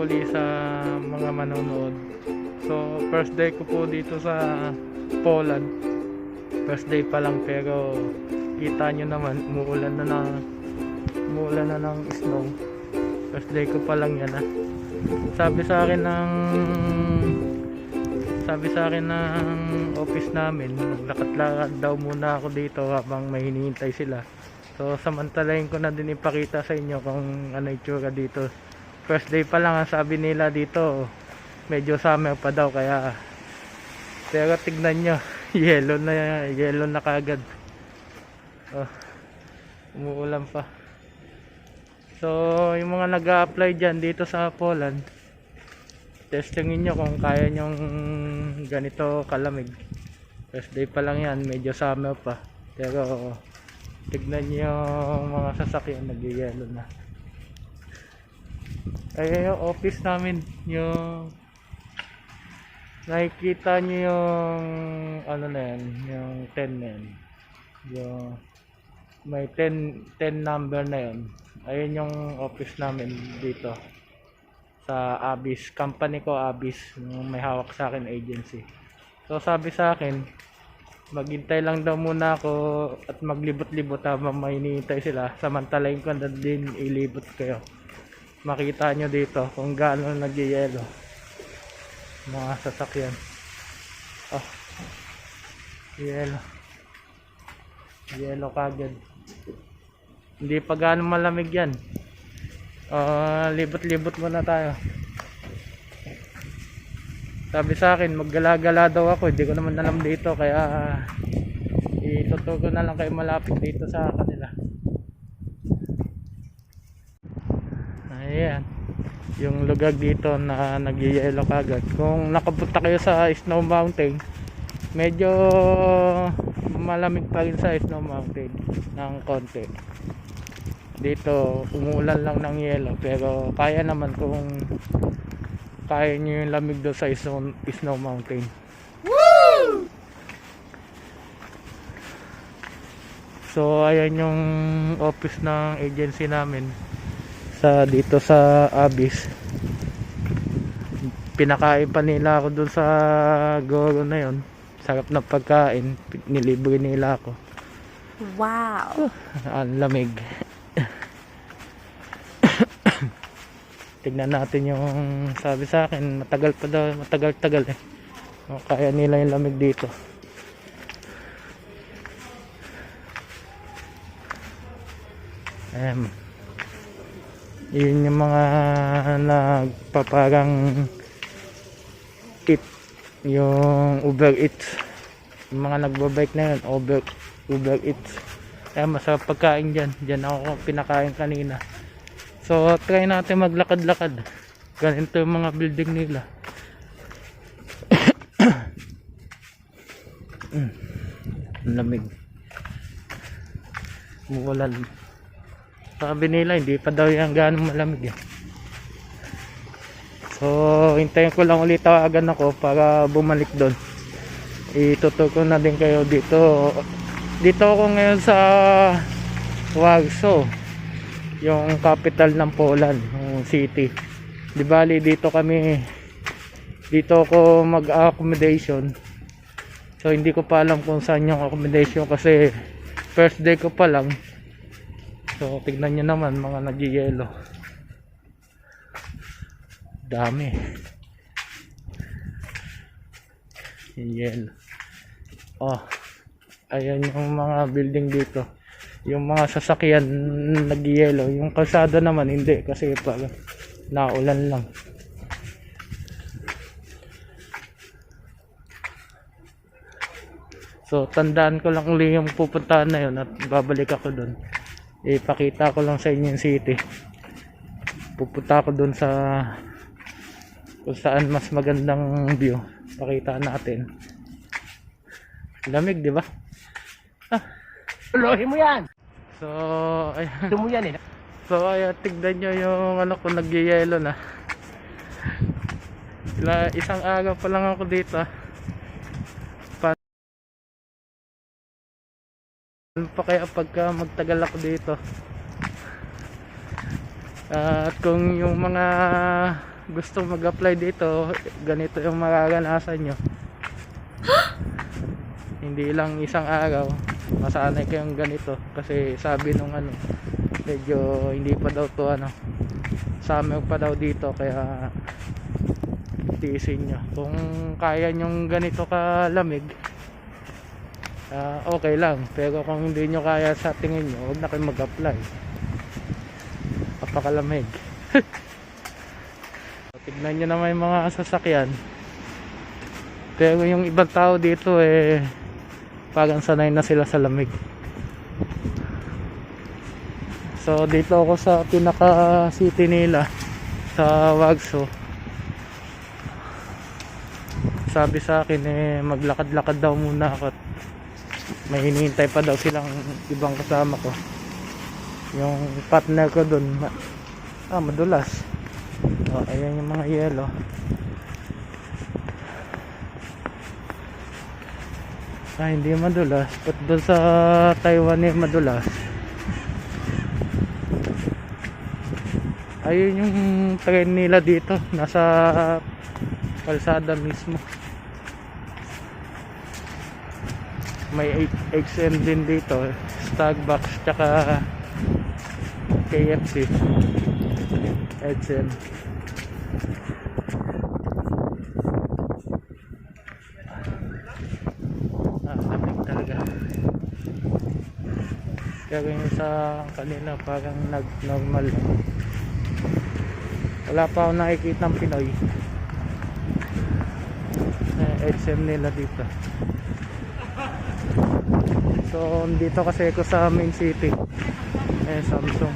ulit sa mga manonood. So, first day ko po dito sa Poland. First day pa lang pero kita nyo naman, umuulan na ng umuulan na ng snow. First day ko pa lang yan ah. Sabi sa akin ng sabi sa akin ng office namin, maglakad-lakad daw muna ako dito habang may hinihintay sila. So samantalahin ko na din ipakita sa inyo kung ano itsura dito. First day pa lang ang sabi nila dito, medyo summer pa daw kaya pero tignan nyo, yellow na yellow na kagad. Oh, umuulan pa. So, yung mga nag-a-apply dyan dito sa Poland, testingin nyo kung kaya nyong ganito kalamig. First day pa lang yan, medyo summer pa. Pero, tignan nyo yung mga sasakyan, nag-yellow na. Kaya yung office namin, yung nakikita nyo yung ano na yan, yung 10 na yan. Yung may 10, 10 number na yun. Ayun yung office namin dito sa Abis. Company ko Abis, yung may hawak sa akin agency. So sabi sa akin, maghintay lang daw muna ako at maglibot-libot habang may hinihintay sila. Samantalayin ko na din ilibot kayo. Makita nyo dito kung gaano nagyayelo mga sasakyan. Oh, yelo. Yelo kagad. Hindi pa gaano malamig yan. Ah, libot-libot muna tayo. Sabi sa akin, maggala-gala daw ako. Hindi ko naman alam dito. Kaya, itutugo na lang kayo malapit dito sa kanila. Ayan. Yung lugar dito na nagyayelo kagad. Kung nakapunta kayo sa Snow Mountain, medyo malamig pa rin sa Snow Mountain ng konti dito umuulan lang ng yelo pero kaya naman kung kaya nyo yung lamig doon sa Snow, Snow Mountain so ayan yung office ng agency namin sa dito sa Abyss. Pinakain pa nila ako doon sa Goro na yon sarap na pagkain. Nilibre nila ako. Wow. ang lamig. Tignan natin yung sabi sa akin matagal pa daw matagal tagal eh. O, kaya nila yung lamig dito. Ayan. Yun yung mga nagpaparang eat yung Uber Eats. Yung mga nagbabike na yun Uber, Uber Eats. Kaya masarap pagkain dyan. Dyan ako pinakain kanina. So try natin maglakad-lakad. Ganito yung mga building nila. Ang lamig. Umuulan sabi nila hindi pa daw yan gano'ng malamig eh. so hintayin ko lang ulit tawagan ako para bumalik doon. Itutuko na din kayo dito. Dito ako ngayon sa Warsaw yung capital ng Poland yung city. Di bali dito kami dito ako mag accommodation so hindi ko pa alam kung saan yung accommodation kasi first day ko pa lang so tignan nyo naman mga nagyayelo dami. Yelo. Oh ayan yung mga building dito. Yung mga sasakyan nagyelo yung kalsada naman hindi. Kasi pa naulan lang. So tandaan ko lang uli yung pupuntahan na yun at babalik ako dun ipakita ko lang sa inyo yung city pupunta ako dun sa kung saan mas magandang view pakita natin lamig di ba Lohin mo yan. so ayan mo yan eh. So ayan, tignan nyo yung ano ko nagyayelo na. Ila, isang araw pa lang ako dito. Ano pa kaya pagka magtagal ako dito? At kung yung mga gusto mag-apply dito, ganito yung mararanasan nyo. Hindi lang isang araw, masanay kayong ganito. Kasi sabi nung ano, medyo hindi pa daw to ano, summer pa daw dito kaya tiisin nyo. Kung kaya nyong ganito kalamig, ah, okay lang. Pero kung hindi nyo kaya sa tingin nyo, huwag na kayo mag-apply. Napakalamig. Tignan nyo naman yung mga sasakyan. Pero yung ibang tao dito eh parang sanay na sila sa lamig. So dito ako sa pinaka city nila sa Wagso. Sabi sa akin eh maglakad-lakad daw muna ako. May hinihintay pa daw silang ibang kasama ko. Yung partner ko dun ah madulas. Oh, ayan yung mga yelo. Ah, hindi madulas. But doon sa Taiwan eh madulas. Ayun yung train nila dito. Nasa kalsada mismo. May XM din dito. Starbucks tsaka KFC. XM. Ah, lamig talaga. Pero yung sa kanila parang nag-normal lang. Wala pa ako nakikita ng Pinoy. Eh, XM nila dito. So, dito kasi ako sa main city. Eh, Samsung.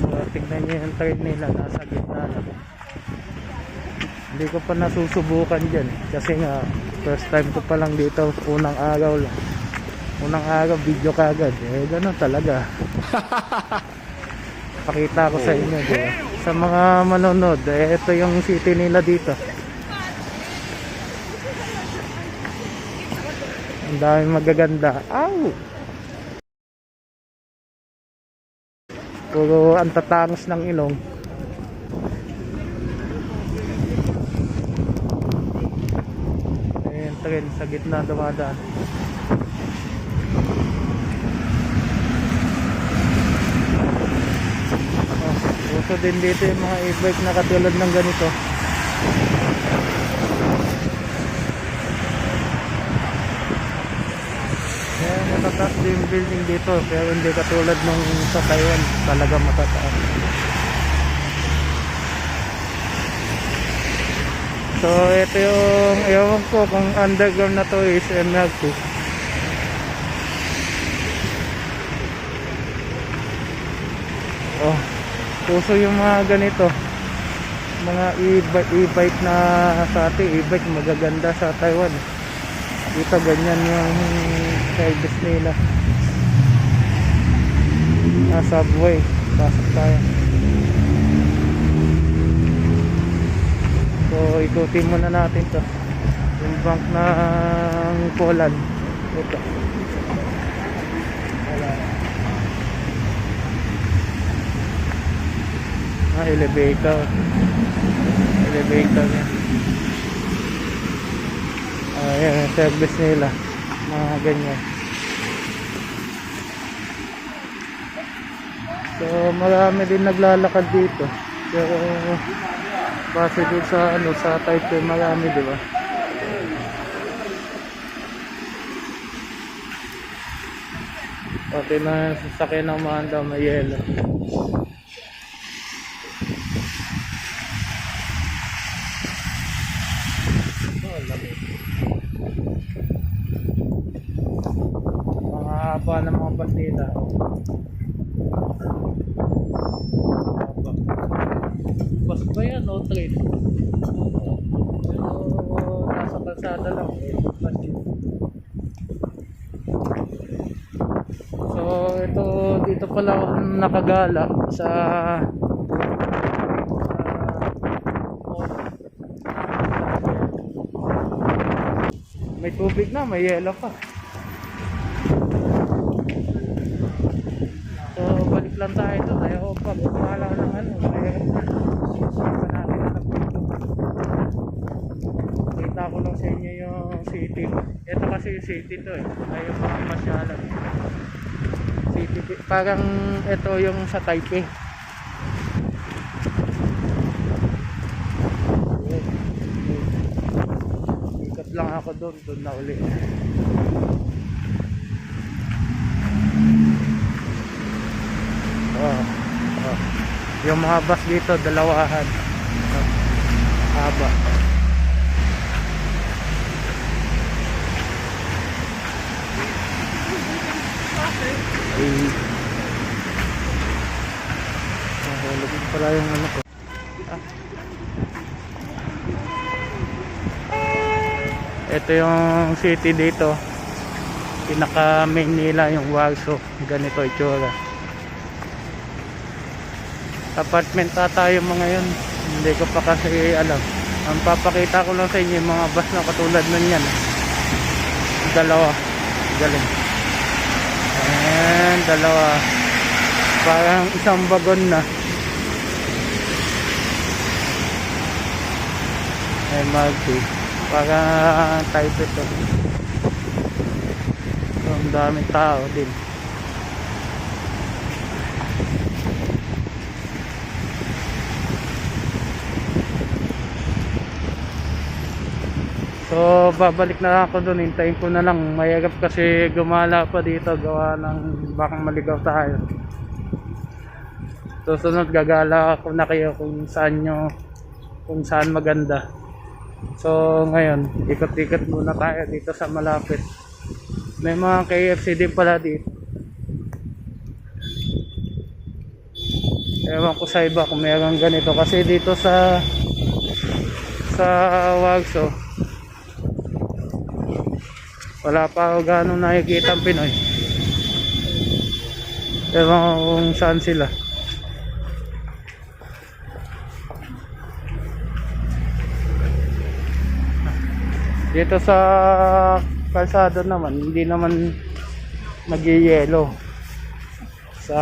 So, tignan nyo yung train nila. Nasa gitna na. Hindi ko pa nasusubukan dyan. Kasi nga, first time ko pa lang dito. Unang araw lang. Unang araw, video kagad. Eh, ganun talaga. Pakita ko sa inyo, di ba? Sa mga manonood, eh, ito yung city nila dito. Ang daming magaganda. Aw! Puro ang tatangos ng ilong. Ayan, tren sa gitna dumadaan. Uso din dito yung mga e-bike na katulad ng ganito. Ayan, matataas din yung building dito pero hindi katulad nung sa Taiwan talaga matataas. So ito yung ewan ko kung underground na to is ML2. Oh, puso yung mga ganito. Mga e-bike, na sa atin, e-bike magaganda sa Taiwan. Dito ganyan yung service nila. Ah, subway. Pasok tayo. So, ikutin muna natin to. Yung bank ng Poland. Ito. Ah, elevator. Elevator yan. Ah, yan, yung service nila. Mga ganyan. So, marami din naglalakad dito. Pero, base din sa, ano, sa Taipei, marami, di ba? Pati na sasakyan ng mga daw may yelo. Oh, lamig. Mga Haba. Bus ba yan o train? Pero nasa kalsada lang eh. Bus yun. So ito dito pala ako nakagala sa may tubig na, may yelo pa. Lang tayo doon. Ayaw ko wala ng ano. Ayaw na. Saan natin natapos ito. Kita ko lang sa inyo yung city. Ito kasi yung city to eh. Ayaw mga masyalan. City. Parang ito yung sa Taipei. Ikot lang ako doon. Doon na uli. Oh, oh. Yung mga bus dito, dalawahan. Oh. Haba. Ay. Nahulog pala yung ano ko. Ah. Ito yung city dito. Pinaka main nila yung Warsaw. Ganito itsura apartment ata yung mga yun. Hindi ko pa kasi alam. Ang papakita ko lang sa inyo yung mga bus na katulad nun yan. Dalawa. Galing. Ayan dalawa. Parang isang bagon na. MRT parang type ito. Ang daming tao din So babalik na ako doon, hintayin ko na lang. Mayagap kasi gumala pa dito, gawa ng bakang maligaw tayo. Susunod gagala ako na kayo kung saan nyo, kung saan maganda. So ngayon, ikot-ikot muna tayo dito sa malapit. May mga KFC din pala dito. Ewan ko sa iba kung meron ganito kasi dito sa sa Wagso wala pa ako gano'ng nakikita ang Pinoy. Ewan ko kung saan sila. Dito sa kalsada naman hindi naman nagyayelo sa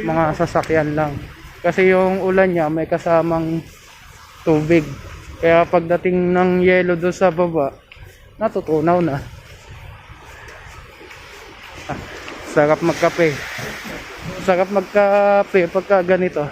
mga sasakyan lang. Kasi yung ulan niya may kasamang tubig. Kaya pagdating ng yelo doon sa baba natutunaw na. Ah, sarap magkape. Sarap magkape pagka ganito.